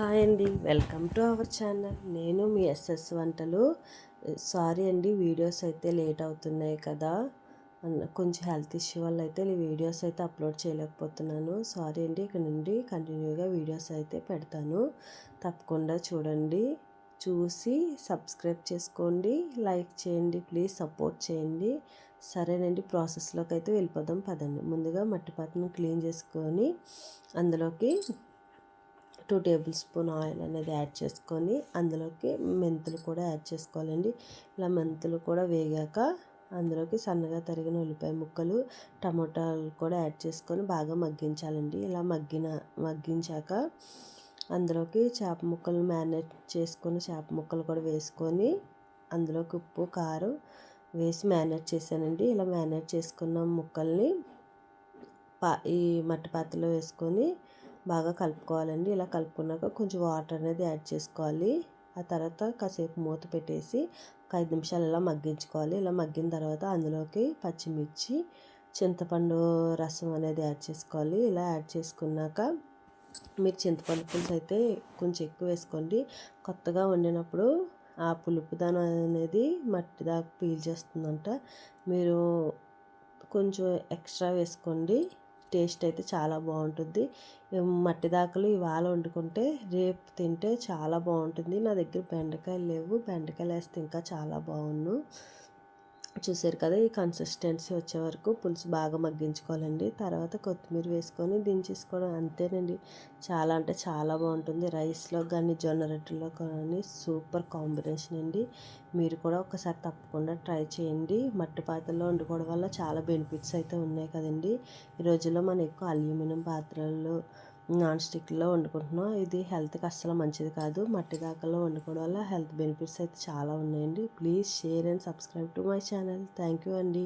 Hi అండి. Welcome to our channel. నేను మీ ఎస్ఎస్ వంటలు. సారీ అండి వీడియోస్ అయితే లేట్ అవుతున్నాయి కదా. అన్న- కొంచెం హెల్త్ ఇష్యూ వల్ల అయితే ఈ వీడియోస్ అయితే అప్లోడ్ చేయలేకపోతున్నాను. సారీ అండి ఇక్కడ నుండి కంటిన్యూగా వీడియోస్ అయితే పెడతాను. తప్పకుండా చూడండి. చూసి సబ్స్క్రైబ్ చేసుకోండి. లైక్ చేయండి ప్లీజ్ సపోర్ట్ చేయండి. సరేనండి ప్రాసెస్లోకి అయితే వెళ్ళిపోదాం పదండి. ముందుగా మట్టి పాత్రను క్లీన్ చేసుకొని అందులోకి టూ టేబుల్ స్పూన్ ఆయిల్ అనేది యాడ్ చేసుకొని అందులోకి మెంతులు కూడా యాడ్ చేసుకోవాలండి. ఇలా మెంతులు కూడా వేగాక అందులోకి సన్నగా తరిగిన ఉల్లిపాయ ముక్కలు టమోటాలు కూడా యాడ్ చేసుకొని బాగా మగ్గించాలండి. ఇలా మగ్గిన మగ్గించాక అందులోకి చేప ముక్కలు మ్యారినేట్ చేసుకొని చేప ముక్కలు కూడా వేసుకొని అందులోకి ఉప్పు కారం వేసి మ్యారినేట్ చేశానండి. ఇలా మ్యారినేట్ చేసుకున్న ముక్కల్ని పా ఈ మట్టి పాత్రలో వేసుకొని బాగా కలుపుకోవాలండి. ఇలా కలుపుకున్నాక కొంచెం వాటర్ అనేది యాడ్ చేసుకోవాలి. ఆ తర్వాత కాసేపు మూత పెట్టేసి ఒక ఐదు నిమిషాలు ఇలా మగ్గించుకోవాలి. ఇలా మగ్గిన తర్వాత అందులోకి పచ్చిమిర్చి చింతపండు రసం అనేది యాడ్ చేసుకోవాలి. ఇలా యాడ్ చేసుకున్నాక మీరు చింతపండు పులుసు అయితే కొంచెం ఎక్కువ వేసుకోండి. కొత్తగా వండినప్పుడు ఆ పులుపుదనం అనేది మట్టి దాకా పీల్చేస్తుందంట మీరు కొంచెం ఎక్స్ట్రా వేసుకోండి. టేస్ట్ అయితే చాలా బాగుంటుంది. మట్టి దాకలు ఇవాళ వండుకుంటే రేపు తింటే చాలా బాగుంటుంది. నా దగ్గర బెండకాయలు లేవు. బెండకాయలు వేస్తే ఇంకా చాలా బాగుండు. చూసారు కదా ఈ కన్సిస్టెన్సీ వచ్చే వరకు పులుసు బాగా మగ్గించుకోవాలండి. తర్వాత కొత్తిమీర వేసుకొని దించేసుకోవడం అంతేనండి. చాలా అంటే చాలా బాగుంటుంది. రైస్లో కానీ జొన్న రొట్టెలో కానీ సూపర్ కాంబినేషన్ అండి. మీరు కూడా ఒకసారి తప్పకుండా ట్రై చేయండి. మట్టి పాత్రలో వండుకోవడం వల్ల చాలా బెనిఫిట్స్ అయితే ఉన్నాయి కదండి. ఈ రోజుల్లో మనం ఎక్కువ అల్యూమినియం పాత్రల్లో నాన్ స్టిక్లో వండుకుంటున్నాం. ఇది హెల్త్కి అస్సలు మంచిది కాదు. మట్టి దాకల్లో వండుకోవడం వల్ల హెల్త్ బెనిఫిట్స్ అయితే చాలా ఉన్నాయండి. Please share and subscribe to my channel. Thank you అండి.